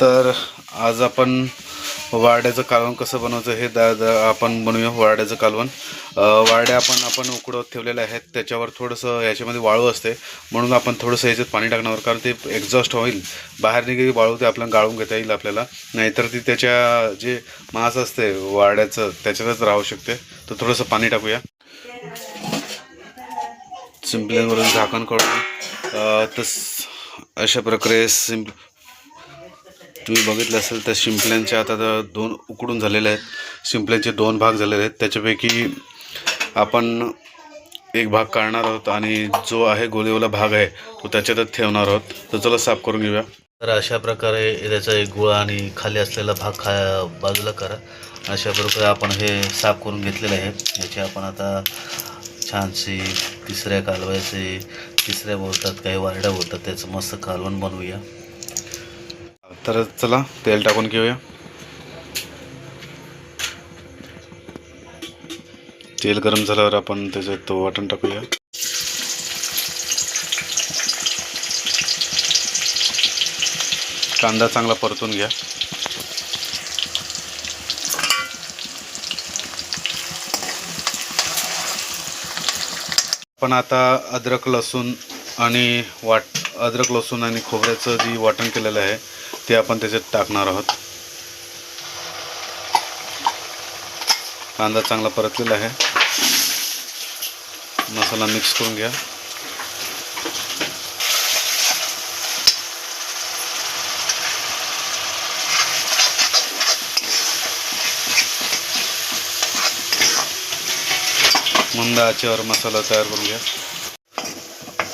तर आज आपण वारड्याचं कालवण कसं बनवायचं हे दा आपण बनवूया वारड्याचं कालवण. वाड्या वारड्या आपण आपण उकडत ठेवलेल्या आहेत. त्याच्यावर थोडंसं याच्यामध्ये वाळू असते. म्हणून आपण थोडंसं याच्यात पाणी टाकणार कारण ते एक्झॉस्ट होईल. बाहेर निघेली वाळू ते आपल्याला गाळून घेता येईल आपल्याला. नाहीतर ती त्याच्या जे मांस असते वारड्याचं त्याच्यातच राहू शकते. तर थोडंसं पाणी टाकूया. सिम्पलीवरून झाकण करून तस अशा प्रकारे सिंप तुम्ही बघितलं असेल तर शिंपल्यांचे आता तर दोन उकडून झालेले आहेत. शिंपल्यांचे दोन भाग झालेले आहेत. त्याच्यापैकी आपण एक भाग काढणार आहोत आणि जो आहे गोलीवाला भाग आहे तो त्याच्यातच ठेवणार आहोत. तर चला साफ करून घेऊया. तर अशा प्रकारे त्याचा एक गोळा आणि खाली असलेला भाग खा बाजूला करा. अशा प्रकारे आपण हे साफ करून घेतलेले आहे. याचे आपण आता छानशी तिसऱ्या कालवायचे तिसऱ्या बोलतात काही वारड्या बोलतात त्याचं मस्त कालवण बनवूया. तर चला तेल टाकून घेऊया. तेल गरम झाल्यावर आपण त्याच्यात वाटण टाकूया. कांदा चांगला परतून घ्या. पण आता अद्रक लसूण आणि वाट अद्रक लसूण आणि खोबऱ्याचं जी वाटण केलेलं आहे ते आपण त्याच्यात टाकणार आहोत. कांदा चांगला परतलेला आहे. मसाला मिक्स करून घ्या. मंद आचेवर मसाला तयार करून घ्या.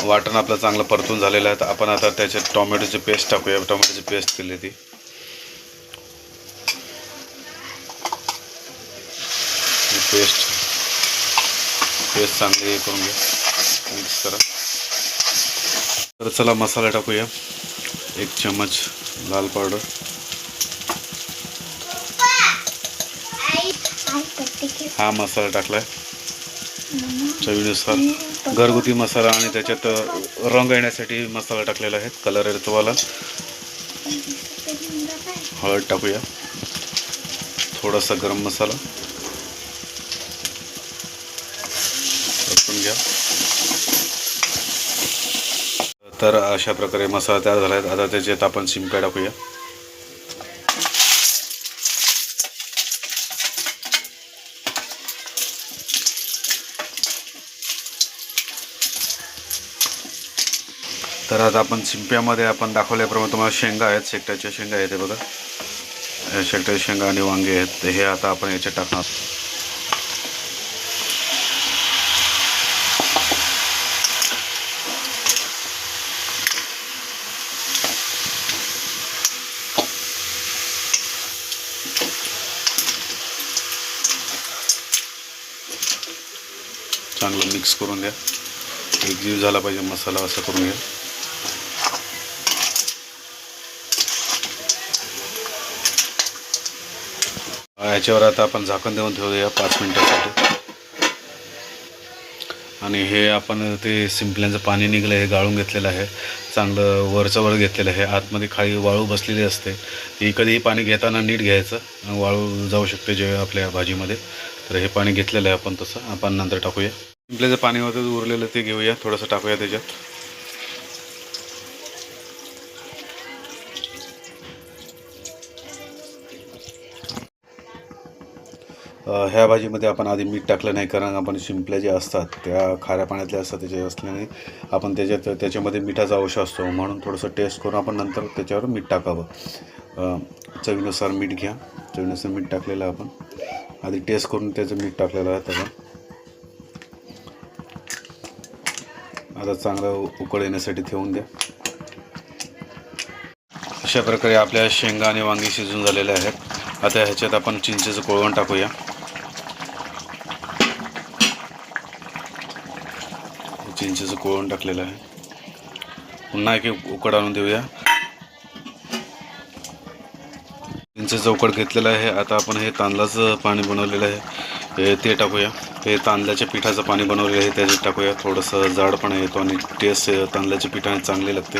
वाटण आपलं चांगलं परतून झालेलं आहे. तर आपण आता त्याच्यात टोमॅटोची पेस्ट टाकूया. टोमॅटोची पेस्ट केली ती. पेस्ट पेस्ट चांगली हे करून घ्या मिक्स करा. तर चला मसाला टाकूया. एक चम्मच लाल पावडर. हा मसाला टाकलाय. चवीनुसार घरगुती मसाला आणि त्याच्यात रंग येण्यासाठी मसाला टाकलेला आहे कलर येतो वाला हळद टाकूया. थोडासा गरम मसाला. घ्या. तर अशा प्रकारे मसाला तयार झाला आहे. आता त्याच्यात आपण शिमका टाकूया. तर आता आपण शिंप्यामध्ये आपण दाखवल्याप्रमाणे तुम्हाला शेंगा आहेत शेकट्याच्या शेंगा आहेत बघा. शेकट्याच्या शेंगा आणि वांगे आहेत तर हे आता आपण याच्यात टाकणार चांगलं मिक्स करून द्या. एक जीव झाला पाहिजे मसाला असं करून घ्या. याच्यावर आता आपण झाकण देऊन ठेवूया पाच मिनिटासाठी. आणि हे आपण ते सिंपल्यांचं पाणी निघलं हे गाळून घेतलेलं आहे. चांगलं वरचं वर घेतलेलं आहे. आतमध्ये खाली वाळू बसलेली असते. ती कधीही पाणी घेताना नीट घ्यायचं वाळू जाऊ शकते जे आपल्या भाजीमध्ये. तर हे पाणी घेतलेलं आहे आपण तसं. आपण नंतर टाकूया. सिंपल्याचं पाणी होतं उरलेलं ते घेऊया. थोडंसं टाकूया त्याच्यात. ह्या भाजीमध्ये आपण आधी मीठ टाकलं नाही कारण आपण शिंपल्या ज्या असतात त्या खाऱ्या पाण्यातल्या असतात त्याच्या असल्याने आपण त्याच्यात त्याच्यामध्ये मिठाचा अंश असतो. म्हणून थोडंसं टेस्ट करून आपण नंतर त्याच्यावर मीठ टाकावं. चवीनुसार मीठ घ्या. चवीनुसार मीठ टाकलेलं आपण. आधी टेस्ट करून त्याचं मीठ टाकलेलं आहे त्याला. आता चांगलं उकळ येण्यासाठी ठेवून द्या. अशा प्रकारे आपल्या शेंगा आणि वांगी शिजून झालेल्या आहेत. आता ह्याच्यात आपण चिंचेचं कोळवण टाकूया. चिंचेचं कोळवण टाकलेलं आहे. पुन्हा एक उकड आणून देऊया. चिंचेचं उकड घेतलेलं आहे. आता आपण हे तांदळाचं पाणी बनवलेलं आहे. हे ते टाकूया. हे तांदळाच्या पिठाचं पाणी बनवलेलं आहे. त्याच्यात टाकूया. थोडंसं जाडपणा येतो आणि टेस्ट तांदळाच्या पिठाने चांगली लागते.